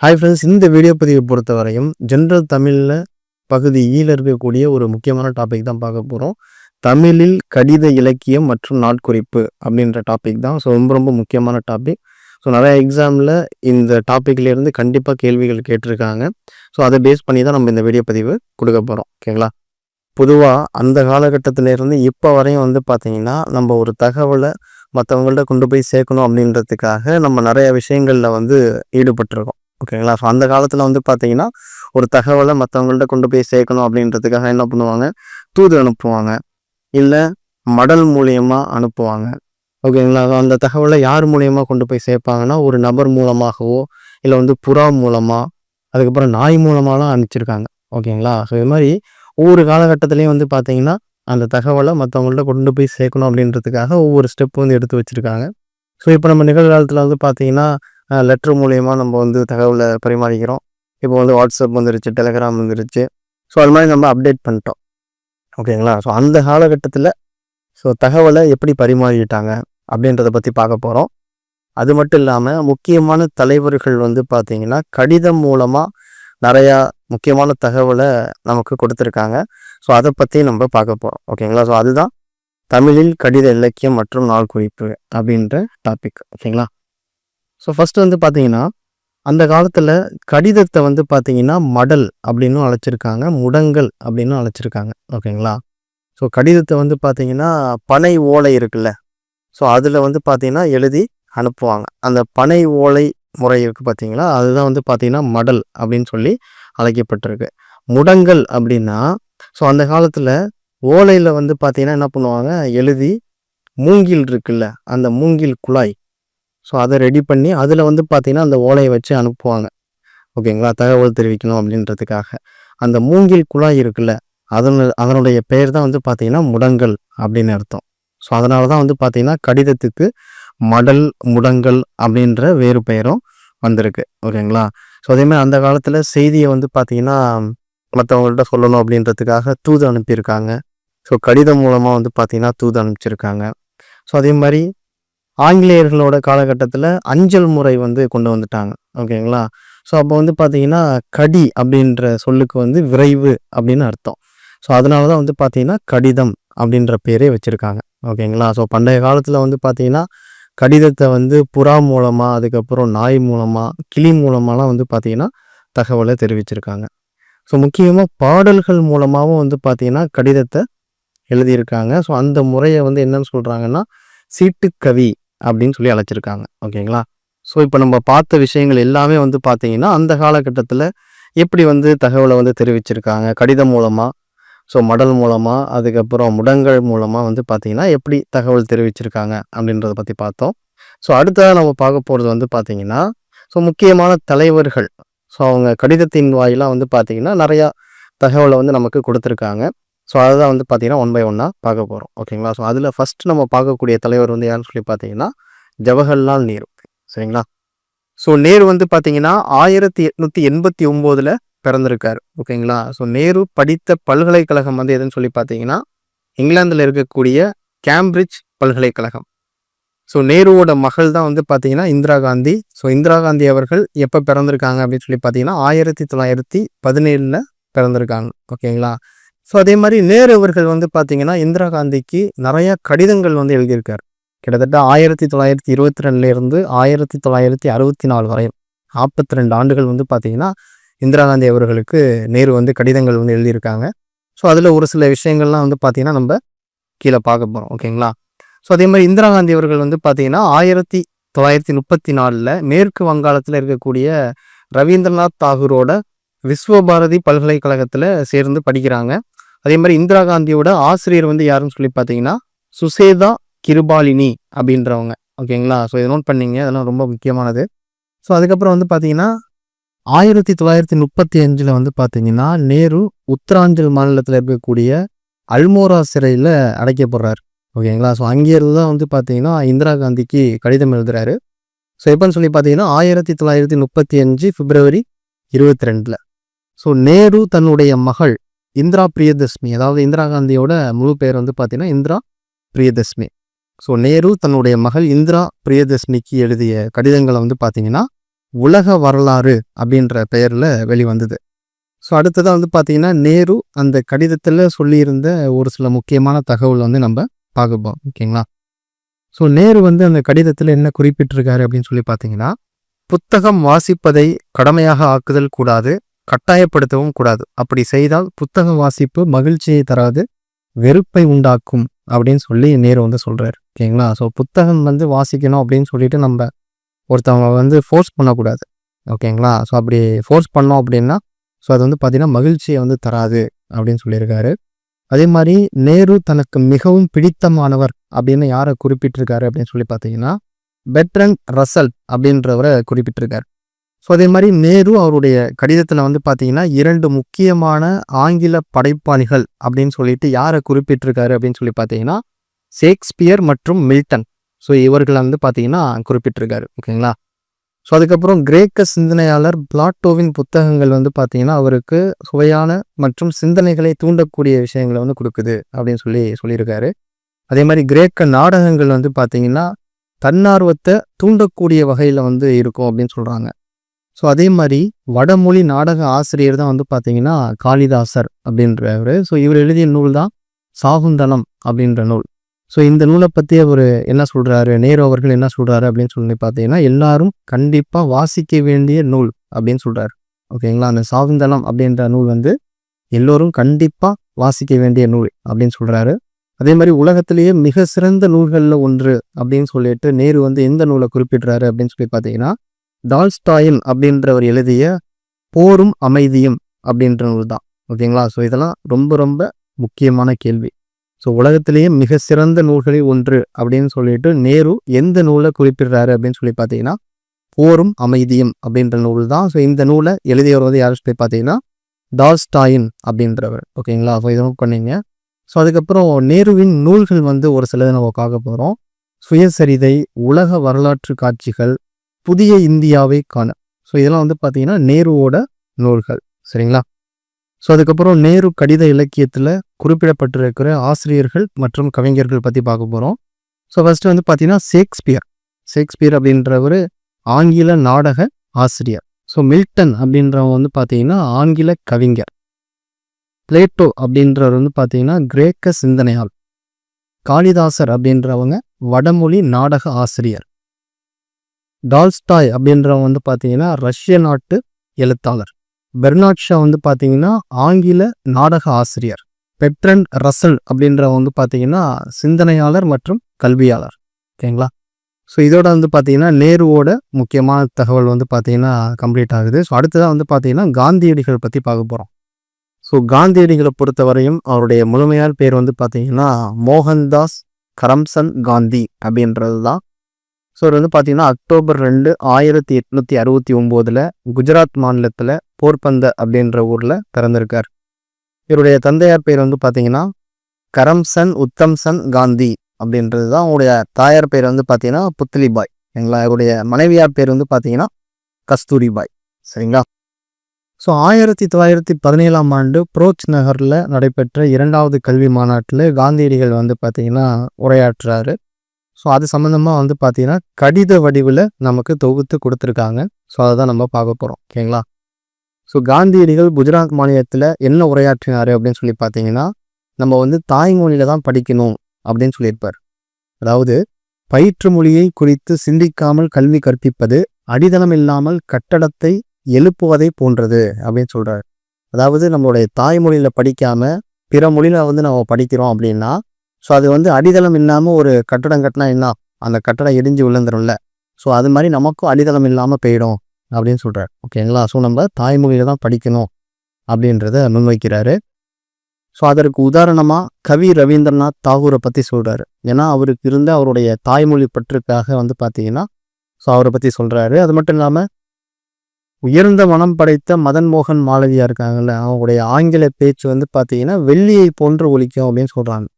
Hi friends இந்த video பதிவை பொறுத்தவரையும் ஜென்ரல் தமிழில் பகுதி e ஈல இருக்கக்கூடிய ஒரு முக்கியமான டாபிக் தான் பார்க்க போகிறோம் தமிழில் கடித இலக்கியம் மற்றும் நாட்குறிப்பு அப்படின்ற டாபிக் தான். ஸோ ரொம்ப ரொம்ப முக்கியமான டாபிக் ஸோ நிறைய எக்ஸாமில் இந்த டாப்பிக்லேருந்து கண்டிப்பாக கேள்விகள் கேட்டிருக்காங்க. ஸோ அதை பேஸ் பண்ணி தான் நம்ம இந்த வீடியோ பதிவு கொடுக்க போகிறோம் ஓகேங்களா பொதுவாக அந்த காலகட்டத்திலேருந்து இப்போ வரையும் வந்து பார்த்திங்கன்னா நம்ம ஒரு தகவலை மற்றவங்கள்ட்ட கொண்டு போய் சேர்க்கணும் அப்படின்றதுக்காக நம்ம நிறைய விஷயங்களில் வந்து ஈடுபட்டிருக்கோம். ஓகேங்களா? ஸோ அந்த காலத்தில் வந்து பார்த்தீங்கன்னா ஒரு தகவலை மற்றவங்கள்ட்ட கொண்டு போய் சேர்க்கணும் அப்படின்றதுக்காக என்ன பண்ணுவாங்க? தூது அனுப்புவாங்க. இல்லை மடல் மூலியமாக அனுப்புவாங்க. ஓகேங்களா? அந்த தகவலை யார் மூலியமாக கொண்டு போய் சேர்ப்பாங்கன்னா ஒரு நபர் மூலமாகவோ இல்லை வந்து புறா மூலமாக அதுக்கப்புறம் நாய் மூலமாலாம் அனுப்பிச்சிருக்காங்க. ஓகேங்களா? ஸோ இது மாதிரி ஒவ்வொரு காலகட்டத்துலேயும் வந்து பார்த்தீங்கன்னா அந்த தகவலை மற்றவங்கள்ட்ட கொண்டு போய் சேர்க்கணும் அப்படின்றதுக்காக ஒவ்வொரு ஸ்டெப் வந்து எடுத்து வச்சுருக்காங்க. ஸோ இப்போ நம்ம நிகழ்காலத்தில் வந்து பார்த்தீங்கன்னா லெட்ரு மூலயமா நம்ம வந்து தகவலை பரிமாறிக்கிறோம். இப்போ வந்து வாட்ஸ்அப் வந்துருச்சு டெலகிராம் வந்துருச்சு. ஸோ அது மாதிரி நம்ம அப்டேட் பண்ணிட்டோம். ஓகேங்களா ஸோ அந்த காலகட்டத்தில் ஸோ தகவலை எப்படி பரிமாறிட்டாங்க அப்படின்றத பற்றி பார்க்க போகிறோம் அது மட்டும் இல்லாமல் முக்கியமான தலைவர்கள் வந்து பார்த்திங்கன்னா கடிதம் மூலமாக நிறையா முக்கியமான தகவலை நமக்கு கொடுத்துருக்காங்க. ஸோ அதை பற்றி நம்ம பார்க்க போகிறோம் ஓகேங்களா ஸோ அதுதான் தமிழில் கடித இலக்கியம் மற்றும் நாள் குறிப்பு அப்படின்ற டாபிக் ஓகேங்களா ஸோ ஃபஸ்ட்டு வந்து பார்த்தீங்கன்னா அந்த காலத்தில் கடிதத்தை வந்து பார்த்தீங்கன்னா மடல் அப்படின்னும் அழைச்சிருக்காங்க முடங்கல் அப்படின்னும் அழைச்சிருக்காங்க. ஓகேங்களா? ஸோ கடிதத்தை வந்து பார்த்தீங்கன்னா பனை ஓலை இருக்குல்ல. ஸோ அதில் வந்து பார்த்தீங்கன்னா எழுதி அனுப்புவாங்க. அந்த பனை ஓலை முறை இருக்குது பார்த்தீங்களா அதுதான் வந்து பார்த்தீங்கன்னா மடல் அப்படின்னு சொல்லி அழைக்கப்பட்டிருக்கு. முடங்கல் அப்படின்னா ஸோ அந்த காலத்தில் ஓலையில் வந்து பார்த்தீங்கன்னா என்ன பண்ணுவாங்க? எழுதி மூங்கில் இருக்குல்ல அந்த மூங்கில் குழாய் ஸோ அதை ரெடி பண்ணி அதில் வந்து பார்த்தீங்கன்னா அந்த ஓலையை வச்சு அனுப்புவாங்க. ஓகேங்களா? தகவல் தெரிவிக்கணும் அப்படின்றதுக்காக. அந்த மூங்கில் குழாய் இருக்குல்ல அதனு அதனுடைய பெயர் தான் வந்து பார்த்திங்கன்னா முடங்கல் அப்படின்னு அர்த்தம். ஸோ அதனால தான் வந்து பார்த்தீங்கன்னா கடிதத்துக்கு மடல் முடங்கல் அப்படின்ற வேறு பெயரும் வந்திருக்கு. ஓகேங்களா? ஸோ அதேமாதிரி அந்த காலத்தில் செய்தியை வந்து பார்த்திங்கன்னா மற்றவங்கள்ட்ட சொல்லணும் அப்படின்றதுக்காக தூது அனுப்பியிருக்காங்க. ஸோ கடிதம் மூலமாக வந்து பார்த்திங்கன்னா தூது அனுப்பிச்சிருக்காங்க. ஸோ அதே மாதிரி ஆங்கிலேயர்களோட காலகட்டத்தில் அஞ்சல் முறை வந்து கொண்டு வந்துட்டாங்க. ஓகேங்களா? ஸோ அப்போ வந்து பார்த்தீங்கன்னா கடி அப்படின்ற சொல்லுக்கு வந்து விரைவு அப்படின்னு அர்த்தம். ஸோ அதனால தான் வந்து பார்த்தீங்கன்னா கடிதம் அப்படின்ற பேரே வச்சுருக்காங்க. ஓகேங்களா? ஸோ பண்டைய காலத்தில் வந்து பார்த்தீங்கன்னா கடிதத்தை வந்து புறா மூலமாக அதுக்கப்புறம் நாய் மூலமாக கிளி மூலமாலாம் வந்து பார்த்தீங்கன்னா தகவலை தெரிவிச்சிருக்காங்க. ஸோ முக்கியமாக பாடல்கள் மூலமாகவும் வந்து பார்த்தீங்கன்னா கடிதத்தை எழுதியிருக்காங்க. ஸோ அந்த முறையை வந்து என்னன்னு சொல்கிறாங்கன்னா சீட்டுக்கவி அப்படின்னு சொல்லி அழைச்சிருக்காங்க. ஓகேங்களா? ஸோ இப்போ நம்ம பார்த்த விஷயங்கள் எல்லாமே வந்து பார்த்தீங்கன்னா அந்த காலகட்டத்தில் எப்படி வந்து தகவலை வந்து தெரிவிச்சிருக்காங்க? கடிதம் மூலமாக ஸோ மடல் மூலமாக அதுக்கப்புறம் முடங்கள் மூலமாக வந்து பார்த்திங்கன்னா எப்படி தகவல் தெரிவிச்சிருக்காங்க அப்படின்றத பற்றி பார்த்தோம். ஸோ அடுத்ததாக நம்ம பார்க்க போகிறது வந்து பார்த்திங்கன்னா ஸோ முக்கியமான தலைவர்கள். ஸோ அவங்க கடிதத்தின் வாயிலாக வந்து பார்த்தீங்கன்னா நிறையா தகவலை வந்து நமக்கு கொடுத்துருக்காங்க. ஸோ அதுதான் வந்து பார்த்தீங்கன்னா ஒன் பை ஒன்னாக பார்க்க போகிறோம் ஓகேங்களா? ஸோ அதில் ஃபஸ்ட் நம்ம பார்க்கக்கூடிய தலைவர் வந்து யாருன்னு சொல்லி பார்த்தீங்கன்னா ஜவஹர்லால் நேரு. சரிங்களா? ஸோ நேரு வந்து பார்த்தீங்கன்னா ஆயிரத்தி எட்நூற்றி எண்பத்தி ஒம்போதில் பிறந்திருக்காரு. ஓகேங்களா? ஸோ நேரு படித்த பல்கலைக்கழகம் வந்து எதுன்னு சொல்லி பார்த்தீங்கன்னா இங்கிலாந்தில் இருக்கக்கூடிய கேம்பிரிட்ஜ் பல்கலைக்கழகம். ஸோ நேருவோட மகள் தான் வந்து பார்த்தீங்கன்னா இந்திரா காந்தி. ஸோ இந்திரா காந்தி அவர்கள் எப்போ பிறந்திருக்காங்க அப்படின்னு சொல்லி பார்த்தீங்கன்னா ஆயிரத்தி தொள்ளாயிரத்தி பதினேழில் பிறந்திருக்காங்க. ஓகேங்களா? ஸோ அதே மாதிரி நேரு அவர்கள் வந்து பார்த்தீங்கன்னா இந்திரா காந்திக்கு நிறையா கடிதங்கள் வந்து எழுதியிருக்கார். கிட்டத்தட்ட ஆயிரத்தி தொள்ளாயிரத்தி இருபத்தி ரெண்டுலேருந்து ஆயிரத்தி தொள்ளாயிரத்தி அறுபத்தி நாலு வரை நாற்பத்தி ரெண்டு ஆண்டுகள் வந்து பார்த்தீங்கன்னா இந்திரா காந்தி அவர்களுக்கு நேரு வந்து கடிதங்கள் வந்து எழுதியிருக்காங்க. ஸோ அதில் ஒரு சில விஷயங்கள்லாம் வந்து பார்த்தீங்கன்னா நம்ம கீழே பார்க்க போகிறோம் ஓகேங்களா? ஸோ அதே மாதிரி இந்திரா காந்தி அவர்கள் வந்து பார்த்தீங்கன்னா ஆயிரத்தி தொள்ளாயிரத்தி முப்பத்தி நாலில் மேற்கு வங்காளத்தில் இருக்கக்கூடிய ரவீந்திரநாத் தாகூரோட விஸ்வபாரதி பல்கலைக்கழகத்தில் சேர்ந்து படிக்கிறாங்க. அதே மாதிரி இந்திரா காந்தியோட ஆசிரியர் வந்து யாருன்னு சொல்லி பார்த்தீங்கன்னா சுசேதா கிருபாலினி அப்படின்றவங்க. ஓகேங்களா? ஸோ இதை நோட் பண்ணீங்க. அதெல்லாம் ரொம்ப முக்கியமானது. ஸோ அதுக்கப்புறம் வந்து பார்த்தீங்கன்னா ஆயிரத்தி தொள்ளாயிரத்தி முப்பத்தி அஞ்சில் வந்து பார்த்தீங்கன்னா நேரு உத்தராஞ்சல் மாநிலத்தில் இருக்கக்கூடிய அல்மோரா சிறையில் அடைக்கப்படுறாரு. ஓகேங்களா? ஸோ அங்கேயிருந்து தான் வந்து பார்த்தீங்கன்னா இந்திரா காந்திக்கு கடிதம் எழுதுறாரு. ஸோ எப்போன்னு சொல்லி பார்த்தீங்கன்னா ஆயிரத்தி தொள்ளாயிரத்தி முப்பத்தி அஞ்சு பிப்ரவரி இருபத்தி ரெண்டில். ஸோ நேரு தன்னுடைய மகள் இந்திரா பிரியதர்ஷினி. அதாவது இந்திரா காந்தியோட முழு பேர் வந்து பார்த்தீங்கன்னா இந்திரா பிரியதர்ஷினி. ஸோ நேரு தன்னுடைய மகள் இந்திரா பிரியதர்ஷினிக்கு எழுதிய கடிதங்களை வந்து பார்த்தீங்கன்னா உலக வரலாறு அப்படின்ற பெயரில் வெளிவந்தது. ஸோ அடுத்ததாக வந்து பார்த்தீங்கன்னா நேரு அந்த கடிதத்தில் சொல்லியிருந்த ஒரு சில முக்கியமான தகவல் வந்து நம்ம பார்க்கப்போம் ஓகேங்களா? ஸோ நேரு வந்து அந்த கடிதத்தில் என்ன குறிப்பிட்டிருக்காரு அப்படின்னு சொல்லி பார்த்தீங்கன்னா புத்தகம் வாசிப்பதை கடமையாக ஆக்குதல் கூடாது கட்டாயப்படுத்தவும் கூடாது. அப்படி செய்தால் புத்தக வாசிப்பு மகிழ்ச்சியை தராது வெறுப்பை உண்டாக்கும் அப்படின்னு சொல்லி நேரு வந்து சொல்கிறார் ஓகேங்களா? ஸோ புத்தகம் வந்து வாசிக்கணும் அப்படின்னு சொல்லிட்டு நம்ம ஒருத்தவங்க வந்து ஃபோர்ஸ் பண்ணக்கூடாது. ஓகேங்களா? ஸோ அப்படி ஃபோர்ஸ் பண்ணோம் அப்படின்னா ஸோ அது வந்து பார்த்தீங்கன்னா மகிழ்ச்சியை வந்து தராது அப்படின்னு சொல்லியிருக்காரு. அதே மாதிரி நேரு தனக்கு மிகவும் பிடித்தமானவர் அப்படின்னு யாரை குறிப்பிட்டிருக்காரு அப்படின்னு சொல்லி பார்த்தீங்கன்னா பெட்ரன் ரசல் அப்படின்றவரை குறிப்பிட்டிருக்காரு. ஸோ அதே மாதிரி நேரு அவருடைய கடிதத்தில் வந்து பார்த்தீங்கன்னா இரண்டு முக்கியமான ஆங்கில படைப்பாளிகள் அப்படின்னு சொல்லிட்டு யாரை குறிப்பிட்டிருக்காரு அப்படின்னு சொல்லி பார்த்தீங்கன்னா ஷேக்ஸ்பியர் மற்றும் மில்டன். ஸோ இவர்களை வந்து பார்த்தீங்கன்னா குறிப்பிட்டிருக்காரு. ஓகேங்களா? ஸோ அதுக்கப்புறம் கிரேக்க சிந்தனையாளர் பிளாட்டோவின் புத்தகங்கள் வந்து பார்த்தீங்கன்னா அவருக்கு சுவையான மற்றும் சிந்தனைகளை தூண்டக்கூடிய விஷயங்களை வந்து கொடுக்குது அப்படின்னு சொல்லி சொல்லியிருக்காரு. அதே மாதிரி கிரேக்க நாடகங்கள் வந்து பார்த்தீங்கன்னா தன்னார்வத்தை தூண்டக்கூடிய வகையில் வந்து இருக்கும் அப்படின்னு சொல்கிறாங்க ஸோ அதே மாதிரி வடமொழி நாடக ஆசிரியர் தான் வந்து பார்த்தீங்கன்னா காளிதாசர் அப்படின்றவர். ஸோ இவர் எழுதிய நூல் தான் சாகுந்தனம் அப்படின்ற நூல். ஸோ இந்த நூலை பற்றி அவர் என்ன சொல்கிறாரு நேரு அவர்கள் என்ன சொல்கிறாரு அப்படின்னு சொல்லி பார்த்தீங்கன்னா எல்லாரும் கண்டிப்பாக வாசிக்க வேண்டிய நூல் அப்படின்னு சொல்கிறாரு ஓகேங்களா? அந்த சாகுந்தனம் அப்படின்ற நூல் வந்து எல்லோரும் கண்டிப்பாக வாசிக்க வேண்டிய நூல் அப்படின்னு சொல்கிறாரு அதே மாதிரி உலகத்திலேயே மிக சிறந்த நூல்களில் ஒன்று அப்படின்னு சொல்லிட்டு நேரு வந்து எந்த நூலை குறிப்பிடுறாரு அப்படின்னு சொல்லி பார்த்தீங்கன்னா டால்ஸ்டாயின் அப்படின்றவர் எழுதிய போரும் அமைதியும் அப்படின்ற நூல் தான் ஓகேங்களா? ஸோ இதெல்லாம் ரொம்ப ரொம்ப முக்கியமான கேள்வி. ஸோ உலகத்திலேயே மிக சிறந்த நூல்களில் ஒன்று அப்படின்னு சொல்லிட்டு நேரு எந்த நூலை குறிப்பிடுறாரு அப்படின்னு சொல்லி பார்த்தீங்கன்னா போரும் அமைதியும் அப்படின்ற நூல் தான். ஸோ இந்த நூலை எழுதியவர் வந்து யாரும் சொல்லி பார்த்தீங்கன்னா டால்ஸ்டாயின் அப்படின்றவர். ஓகேங்களா? ஸோ இதை பண்ணீங்க. ஸோ அதுக்கப்புறம் நேருவின் நூல்கள் வந்து ஒரு சிலது நம்ம பார்க்க போகிறோம் சுயசரிதை உலக வரலாற்று காட்சிகள் புதிய இந்தியாவை காண. ஸோ இதெல்லாம் வந்து பார்த்தீங்கன்னா நேருவோட நூல்கள். சரிங்களா? ஸோ அதுக்கப்புறம் நேரு கடித இலக்கியத்தில் குறிப்பிடப்பட்டிருக்கிற ஆசிரியர்கள் மற்றும் கவிஞர்கள் பற்றி பார்க்க போகிறோம் ஸோ ஃபஸ்ட்டு வந்து பார்த்தீங்கன்னா ஷேக்ஸ்பியர். ஷேக்ஸ்பியர் அப்படின்றவர் ஆங்கில நாடக ஆசிரியர். ஸோ மில்டன் அப்படின்றவங்க வந்து பார்த்தீங்கன்னா ஆங்கில கவிஞர். பிளேட்டோ அப்படின்றவர் வந்து பார்த்தீங்கன்னா கிரேக்க சிந்தனையால் காளிதாசர் அப்படின்றவங்க வடமொழி நாடக ஆசிரியர். டால்ஸ்டாய் அப்படின்றவங்க வந்து பார்த்தீங்கன்னா ரஷ்ய நாட்டு எழுத்தாளர். பெர்னாட் ஷா வந்து பார்த்தீங்கன்னா ஆங்கில நாடக ஆசிரியர். பெட்ரன் ரசல் அப்படின்றவங்க வந்து பார்த்தீங்கன்னா சிந்தனையாளர் மற்றும் கல்வியாளர். ஓகேங்களா? ஸோ இதோட வந்து பார்த்தீங்கன்னா நேருவோட முக்கியமான தகவல் வந்து பார்த்தீங்கன்னா கம்ப்ளீட் ஆகுது. ஸோ அடுத்ததாக வந்து பார்த்தீங்கன்னா காந்தியடிகள் பற்றி பார்க்க போகிறோம் ஸோ காந்தியடிகளை பொறுத்தவரையும் அவருடைய முழுமையான பேர் வந்து பார்த்தீங்கன்னா மோகன்தாஸ் கரம்சந்த் காந்தி அப்படின்றது தான் ஸோ இது வந்து பார்த்தீங்கன்னா அக்டோபர் ரெண்டு ஆயிரத்தி எட்நூற்றி அறுபத்தி ஒம்போதில் குஜராத் மாநிலத்தில் போர்பந்த அப்படின்ற ஊரில் பிறந்திருக்கார். இவருடைய தந்தையார் பேர் வந்து பார்த்தீங்கன்னா கரம்சன் உத்தம்சன் காந்தி அப்படின்றது தான் அவருடைய தாயார் பேர் வந்து பார்த்தீங்கன்னா புத்திலிபாய். சரிங்களா இவருடைய மனைவியார் பேர் வந்து பார்த்தீங்கன்னா கஸ்தூரிபாய். சரிங்களா? ஸோ ஆயிரத்தி தொள்ளாயிரத்தி பதினேழாம் ஆண்டு புரோச் நகரில் நடைபெற்ற இரண்டாவது கல்வி மாநாட்டில் காந்தியடிகள் வந்து பார்த்தீங்கன்னா உரையாற்றுறாரு. ஸோ அது சம்மந்தமாக வந்து பார்த்தீங்கன்னா கடித வடிவில் நமக்கு தொகுத்து கொடுத்துருக்காங்க. ஸோ அதை தான் நம்ம பார்க்க போகிறோம் ஓகேங்களா? ஸோ காந்தியடிகள் குஜராத் மாநிலத்தில் என்ன உரையாற்றினார் அப்படின்னு சொல்லி பார்த்தீங்கன்னா நம்ம வந்து தாய்மொழியில தான் படிக்கணும் அப்படின்னு சொல்லியிருப்பார். அதாவது பயிற்று மொழியை குறித்து சிந்திக்காமல் கல்வி கற்பிப்பது அடித்தளம் இல்லாமல் கட்டடத்தை எழுப்புவதை போன்றது அப்படின்னு சொல்கிறார் அதாவது நம்மளுடைய தாய்மொழியில் படிக்காமல் பிற மொழியில் வந்து நம்ம படிக்கிறோம் அப்படின்னா ஸோ அது வந்து அடித்தளம் இல்லாமல் ஒரு கட்டடம் கட்டினா என்ன? அந்த கட்டடம் எரிஞ்சு விழுந்துரும்ல. ஸோ அது மாதிரி நமக்கும் அடித்தளம் இல்லாமல் போயிடும் அப்படின்னு சொல்கிறார் ஓகேங்களா ஸோ நம்ம தாய்மொழியில தான் படிக்கணும் அப்படின்றத முன்வைக்கிறாரு. ஸோ அதற்கு உதாரணமாக கவி ரவீந்திரநாத் தாகூரை பற்றி சொல்கிறாரு ஏன்னா அவருக்கு இருந்த அவருடைய தாய்மொழி பற்றுக்காக வந்து பார்த்தீங்கன்னா ஸோ அவரை பற்றி சொல்கிறாரு அது மட்டும் இல்லாமல் உயர்ந்த மனம் படைத்த மதன் மோகன் மாலவியா இருக்காங்கல்ல அவங்களுடைய ஆங்கில பேச்சு வந்து பார்த்தீங்கன்னா வெள்ளியை போன்று ஒழிக்கும் அப்படின்னு சொல்கிறாங்க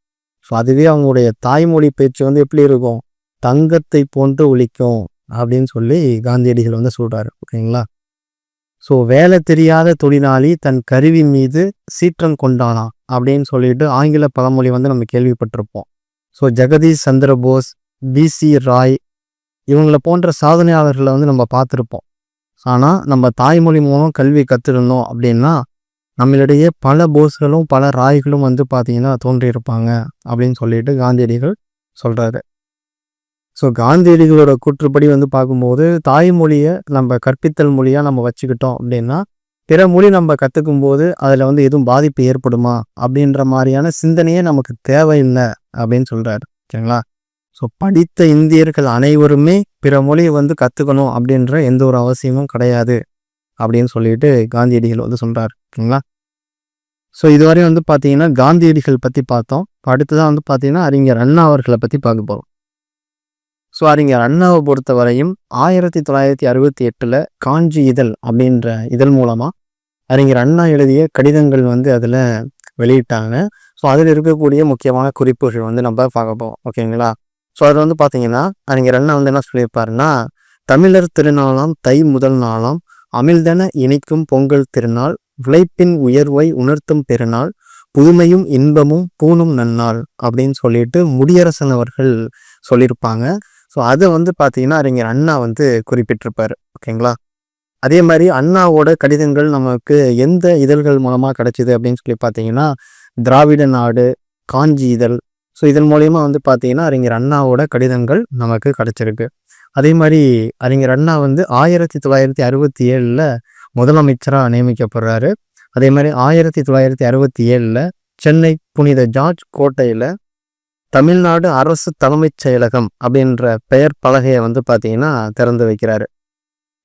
அதுவே அவங்களுடைய தாய்மொழி பேச்சு வந்து எப்படி இருக்கும்? தங்கத்தை போன்று ஒழிக்கும் அப்படின்னு சொல்லி காந்தியடிகள் வந்து சொல்கிறாரு ஓகேங்களா? ஸோ வேலை தெரியாத தொழிலாளி தன் கருவி மீது சீற்றம் கொண்டானா அப்படின்னு சொல்லிட்டு ஆங்கில பழமொழி வந்து நம்ம கேள்விப்பட்டிருப்போம். ஸோ ஜெகதீஷ் சந்திரபோஸ் பிசி ராய் இவங்களை போன்ற சாதனையாளர்களை வந்து நம்ம பார்த்துருப்போம். ஆனால் நம்ம தாய்மொழி மூலம் கல்வி கற்றுருந்தோம் அப்படின்னா நம்மளிடையே பல போஸ்களும் பல ராய்களும் வந்து பார்த்தீங்கன்னா தோன்றியிருப்பாங்க அப்படின்னு சொல்லிட்டு காந்தியடிகள் சொல்கிறாரு ஸோ காந்தியடிகளோட கூற்றுப்படி வந்து பார்க்கும்போது தாய்மொழியை நம்ம கற்பித்தல் மொழியாக நம்ம வச்சுக்கிட்டோம் அப்படின்னா பிற மொழி நம்ம கற்றுக்கும் போது அதில் வந்து எதுவும் பாதிப்பு ஏற்படுமா அப்படின்ற மாதிரியான சிந்தனையே நமக்கு தேவையில்லை அப்படின்னு சொல்கிறாரு ஓகேங்களா ஸோ படித்த இந்தியர்கள் அனைவருமே பிற மொழியை வந்து கற்றுக்கணும் அப்படின்ற எந்த ஒரு அவசியமும் கிடையாது அப்படின்னு சொல்லிட்டு காந்தியடிகள் வந்து சொல்கிறார் ஓகேங்களா ஸோ இதுவரையும் வந்து பார்த்தீங்கன்னா காந்தியடிகள் பற்றி பார்த்தோம். அடுத்ததான் வந்து பார்த்தீங்கன்னா அறிஞர் அண்ணா அவர்களை பற்றி பார்க்க போகிறோம் ஸோ அறிஞர் அண்ணாவை பொறுத்த வரையும் ஆயிரத்தி தொள்ளாயிரத்தி அறுபத்தி எட்டில் காஞ்சி இதழ் அப்படின்ற இதழ் மூலமாக அறிஞர் அண்ணா எழுதிய கடிதங்கள் வந்து அதில் வெளியிட்டாங்க. ஸோ அதில் இருக்கக்கூடிய முக்கியமான குறிப்புகள் வந்து நம்ம பார்க்க போவோம் ஓகேங்களா ஸோ அதில் வந்து பார்த்தீங்கன்னா அறிஞர் அண்ணா வந்து என்ன சொல்லியிருப்பாருன்னா தமிழர் திருநாளாம் தை முதல் நாளாம் அமிழ்தன இனிக்கும் பொங்கல் திருநாள் விளைப்பின் உயர்வை உணர்த்தும் பெருநாள் புதுமையும் இன்பமும் பூணும் நன்னாள் அப்படின்னு சொல்லிட்டு முடியரசன் அவர்கள் சொல்லியிருப்பாங்க. ஸோ அதை வந்து பார்த்தீங்கன்னா அறிஞர் அண்ணா வந்து குறிப்பிட்டிருப்பார். ஓகேங்களா? அதே மாதிரி அண்ணாவோட கடிதங்கள் நமக்கு எந்த இதழ்கள் மூலமாக கிடைச்சிது அப்படின்னு சொல்லி பார்த்தீங்கன்னா திராவிட நாடு காஞ்சி இதழ். ஸோ இதன் மூலயமா வந்து பார்த்தீங்கன்னா அறிஞர் அண்ணாவோட கடிதங்கள் நமக்கு கிடைச்சிருக்கு. அதே மாதிரி அறிஞர் அண்ணா வந்து ஆயிரத்தி தொள்ளாயிரத்தி அறுபத்தி ஏழில் முதலமைச்சராக நியமிக்கப்படுறாரு. அதே மாதிரி ஆயிரத்தி தொள்ளாயிரத்தி அறுபத்தி ஏழில் சென்னை புனித ஜார்ஜ் கோட்டையில் தமிழ்நாடு அரசு தலைமைச் செயலகம் அப்படின்ற பெயர் பலகையை வந்து பார்த்தீங்கன்னா திறந்து வைக்கிறாரு.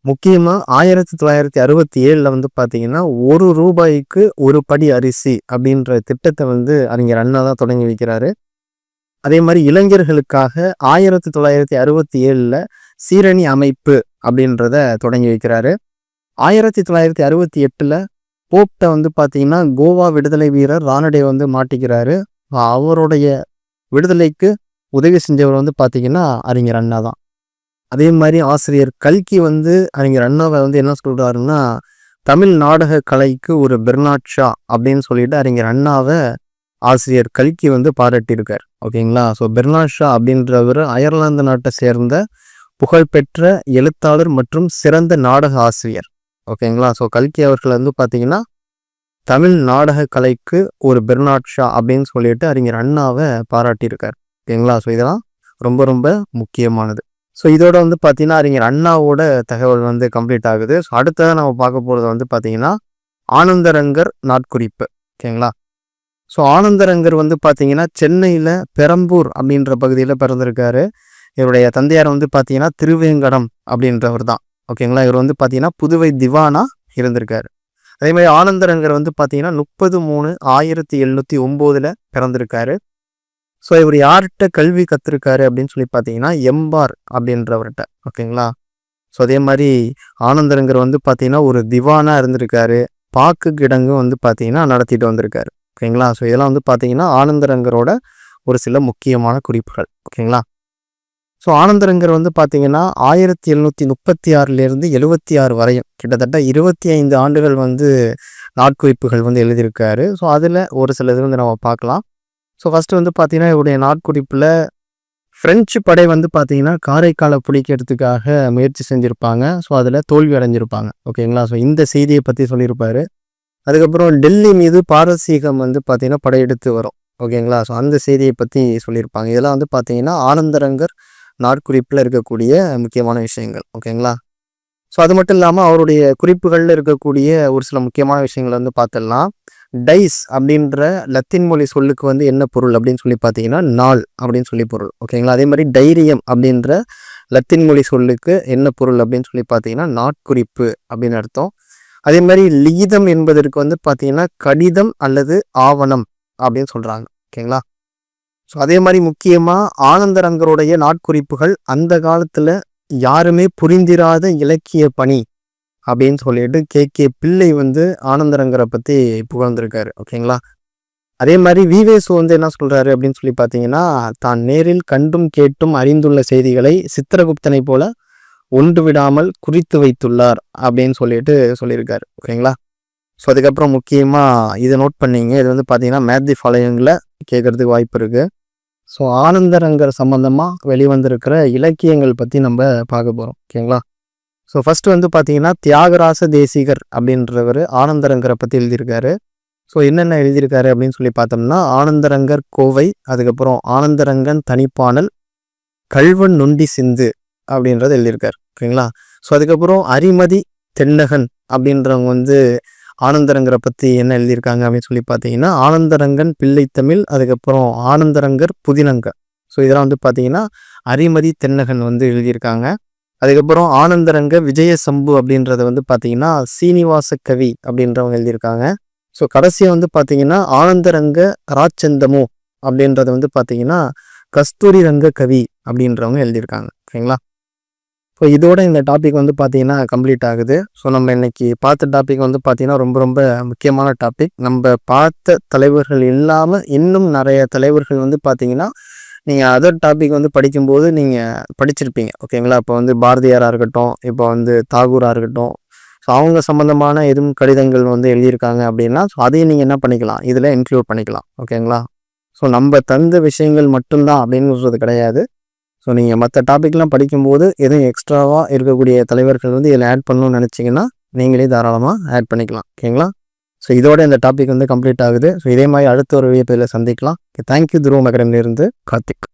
முக்கியமாக ஆயிரத்தி தொள்ளாயிரத்தி அறுபத்தி ஏழில் வந்து பார்த்தீங்கன்னா ஒரு ரூபாய்க்கு ஒரு படி அரிசி அப்படின்ற திட்டத்தை வந்து அறிஞர் அண்ணா தான் தொடங்கி வைக்கிறாரு. அதே மாதிரி இளைஞர்களுக்காக ஆயிரத்தி தொள்ளாயிரத்தி அறுபத்தி ஏழில் சீரணி அமைப்பு அப்படின்றத தொடங்கி வைக்கிறாரு. ஆயிரத்தி தொள்ளாயிரத்தி அறுபத்தி எட்டில் போப்ட வந்து பார்த்தீங்கன்னா கோவா விடுதலை வீரர் ராணடே வந்து மாட்டிக்கிறாரு. அவருடைய விடுதலைக்கு உதவி செஞ்சவர் வந்து பார்த்தீங்கன்னா அறிஞர் அண்ணா தான். அதே மாதிரி ஆசிரியர் கல்கி வந்து அறிஞர் அண்ணாவை வந்து என்ன சொல்கிறாருன்னா தமிழ் நாடக கலைக்கு ஒரு பெர்னாட் ஷா அப்படின்னு சொல்லிட்டு அறிஞர் அண்ணாவை ஆசிரியர் கல்கி வந்து பாராட்டியிருக்கார். ஓகேங்களா? ஸோ பெர்னாட் ஷா அப்படின்றவர் அயர்லாந்து நாட்டை சேர்ந்த புகழ்பெற்ற எழுத்தாளர் மற்றும் சிறந்த நாடக ஆசிரியர். ஓகேங்களா ஸோ கல்கி அவர்கள் வந்து பார்த்தீங்கன்னா தமிழ் நாடக கலைக்கு ஒரு பெர்னாட் ஷா அப்படின்னு சொல்லிட்டு அறிஞர் அண்ணாவை பாராட்டியிருக்கார். ஓகேங்களா ஸோ இதெல்லாம் ரொம்ப ரொம்ப முக்கியமானது. ஸோ இதோட வந்து பார்த்தீங்கன்னா அறிஞர் அண்ணாவோட தகவல் வந்து கம்ப்ளீட் ஆகுது. ஸோ அடுத்ததாக நம்ம பார்க்க போகிறது வந்து பார்த்தீங்கன்னா ஆனந்தரங்கர் நாட்குறிப்பு. ஓகேங்களா ஸோ ஆனந்தரங்கர் வந்து பார்த்தீங்கன்னா சென்னையில் பெரம்பூர் அப்படின்ற பகுதியில் பிறந்திருக்காரு. இவருடைய தந்தையார் வந்து பார்த்தீங்கன்னா திருவேங்கடம் அப்படின்றவர் தான் ஓகேங்களா? இவர் வந்து பார்த்தீங்கன்னா புதுவை திவானா இருந்திருக்காரு. அதே மாதிரி ஆனந்தரங்கர் வந்து பார்த்தீங்கன்னா முப்பது மூணு ஆயிரத்தி எழுநூற்றி ஒம்போதில் பிறந்திருக்காரு. ஸோ இவர் யார்கிட்ட கல்வி கற்றுருக்காரு அப்படின்னு சொல்லி பார்த்தீங்கன்னா எம்பார் அப்படின்றவர்கிட்ட. ஓகேங்களா? ஸோ அதே மாதிரி ஆனந்தரங்கர் வந்து பார்த்தீங்கன்னா ஒரு திவானாக இருந்திருக்காரு. பாக்கு கிடங்கும் வந்து பார்த்தீங்கன்னா நடத்திட்டு வந்திருக்காரு. ஓகேங்களா? ஸோ இதெல்லாம் வந்து பார்த்தீங்கன்னா ஆனந்தரங்கரோட ஒரு சில முக்கியமான குறிப்புகள். ஓகேங்களா? ஸோ ஆனந்தரங்கர் வந்து பார்த்தீங்கன்னா ஆயிரத்தி எழுநூற்றி முப்பத்தி ஆறுலேருந்து எழுபத்தி ஆறு வரையும். கிட்டத்தட்ட இருபத்தி ஐந்து ஆண்டுகள் வந்து நாட்குறிப்புகள் வந்து எழுதியிருக்காரு. ஸோ அதில் ஒரு சில இது வந்து நம்ம பார்க்கலாம். ஸோ ஃபஸ்ட்டு வந்து பார்த்தீங்கன்னா இவருடைய நாட்குறிப்பில் ஃப்ரெஞ்சு படை வந்து பார்த்தீங்கன்னா காரைக்காலை பிடிக்கிறதுக்காக முயற்சி செஞ்சுருப்பாங்க. ஸோ அதில் தோல்வி அடைஞ்சிருப்பாங்க. ஓகேங்களா ஸோ இந்த செய்தியை பற்றி சொல்லியிருப்பார். அதுக்கப்புறம் டெல்லி மீது பாரசீகம் வந்து பார்த்திங்கன்னா படையெடுத்து வரும். ஓகேங்களா ஸோ அந்த செய்தியை பற்றி சொல்லியிருப்பாங்க. இதெல்லாம் வந்து பார்த்தீங்கன்னா ஆனந்தரங்கர் நாட்குறிப்பில் இருக்கக்கூடிய முக்கியமான விஷயங்கள் ஓகேங்களா? ஸோ அது மட்டும் இல்லாமல் அவருடைய குறிப்புகளில் இருக்கக்கூடிய ஒரு சில முக்கியமான விஷயங்களை வந்து பார்த்துடலாம் டைஸ் அப்படின்ற லத்தின் மொழி சொல்லுக்கு வந்து என்ன பொருள் அப்படின்னு சொல்லி பார்த்தீங்கன்னா நாள் அப்படின்னு சொல்லி பொருள் ஓகேங்களா? அதே மாதிரி டைரியம் அப்படின்ற லத்தின் மொழி சொல்லுக்கு என்ன பொருள் அப்படின்னு சொல்லி பார்த்தீங்கன்னா நாட்குறிப்பு அப்படின்னு அர்த்தம். அதே மாதிரி லிகிதம் என்பதற்கு வந்து பார்த்தீங்கன்னா கடிதம் அல்லது ஆவணம் அப்படின்னு சொல்கிறாங்க ஓகேங்களா? ஸோ அதே மாதிரி முக்கியமாக ஆனந்தரங்கருடைய நாட்குறிப்புகள் அந்த காலத்தில் யாருமே புரிந்திராத இலக்கிய பணி அப்படின்னு சொல்லிட்டு கே. கே. பிள்ளை வந்து ஆனந்தரங்கரை பற்றி புகழ்ந்திருக்காரு. ஓகேங்களா அதே மாதிரி விவேசு வந்து என்ன சொல்கிறாரு அப்படின்னு சொல்லி பார்த்தீங்கன்னா தான் நேரில் கண்டும் கேட்டும் அறிந்துள்ள செய்திகளை சித்திரகுப்தனை போல ஒன்று விடாமல் குறித்து வைத்துள்ளார் அப்படின்னு சொல்லிட்டு சொல்லியிருக்காரு. ஓகேங்களா ஸோ அதுக்கப்புறம் முக்கியமாக இதை நோட் பண்ணீங்க. இது வந்து பார்த்தீங்கன்னா மேத் தி ஃபாலோயிங்கில் கேட்குறதுக்கு வாய்ப்பு இருக்குது ஸோ ஆனந்தரங்கர் சம்மந்தமாக வெளிவந்திருக்கிற இலக்கியங்கள் பற்றி நம்ம பார்க்க போகிறோம் ஓகேங்களா? ஸோ ஃபஸ்ட்டு வந்து பார்த்தீங்கன்னா தியாகராச தேசிகர் அப்படின்றவர் ஆனந்தரங்கரை பற்றி எழுதியிருக்காரு. ஸோ என்னென்ன எழுதியிருக்காரு அப்படின்னு சொல்லி பார்த்தோம்னா ஆனந்தரங்கர் கோவை அதுக்கப்புறம் ஆனந்தரங்கன் தனிப்பானல் கல்வன் நொண்டி சிந்து அப்படின்றத எழுதியிருக்காரு. ஓகேங்களா? ஸோ அதுக்கப்புறம் அரிமதி தென்னகன் அப்படின்றவங்க வந்து ஆனந்தரங்கரை பற்றி என்ன எழுதியிருக்காங்க அப்படின்னு சொல்லி பார்த்தீங்கன்னா ஆனந்தரங்கன் பிள்ளைத்தமிழ் அதுக்கப்புறம் ஆனந்தரங்கர் புதினங்க. ஸோ இதெல்லாம் வந்து பார்த்தீங்கன்னா அரிமதி தென்னகன் வந்து எழுதியிருக்காங்க. அதுக்கப்புறம் ஆனந்தரங்க விஜய சம்பு அப்படின்றத வந்து பார்த்தீங்கன்னா சீனிவாச கவி அப்படின்றவங்க எழுதியிருக்காங்க. ஸோ கடைசியாக வந்து பார்த்தீங்கன்னா ஆனந்தரங்க ராச்சந்தமு அப்படின்றத வந்து பார்த்தீங்கன்னா கஸ்தூரி ரங்க கவி அப்படின்றவங்க எழுதியிருக்காங்க. ஓகேங்களா ஸோ இதோட இந்த டாபிக் வந்து பார்த்தீங்கன்னா கம்ப்ளீட் ஆகுது. ஸோ நம்ம இன்னைக்கு பார்த்த டாபிக் வந்து பார்த்தீங்கன்னா ரொம்ப ரொம்ப முக்கியமான டாபிக் நம்ம பார்த்த தலைவர்கள் இல்லாமல் இன்னும் நிறைய தலைவர்கள் வந்து பார்த்தீங்கன்னா நீங்கள் அதர் டாபிக் வந்து படிக்கும்போது நீங்கள் படிச்சிருப்பீங்க. ஓகேங்களா இப்போ வந்து பாரதியாராக இருக்கட்டும் இப்போ வந்து தாகூராக இருக்கட்டும். ஸோ அவங்க சம்மந்தமான எதுவும் கடிதங்கள் வந்து எழுதியிருக்காங்க அப்படின்னா ஸோ அதையும் நீங்கள் என்ன பண்ணிக்கலாம்? இதில் இன்க்ளூட் பண்ணிக்கலாம். ஓகேங்களா ஸோ நம்ம தந்த விஷயங்கள் மட்டும்தான் சொல்கிறது கிடையாது. ஸோ நீங்கள் மற்ற டாப்பிக்லாம் படிக்கும்போது எதுவும் எக்ஸ்ட்ராவாக இருக்கக்கூடிய தலைவர்கள் வந்து இதில் ஆட் பண்ணணும்னு நினச்சிங்கன்னா நீங்களே தாராளமாக ஆட் பண்ணிக்கலாம். ஓகேங்களா ஸோ இதோட இந்த டாபிக் வந்து கம்ப்ளீட் ஆகுது. ஸோ இதே மாதிரி அடுத்த ஒரு வீடியோவில் சந்திக்கலாம். தேங்க்யூ துருவம் அகாடமிலிருந்து கார்த்திக்.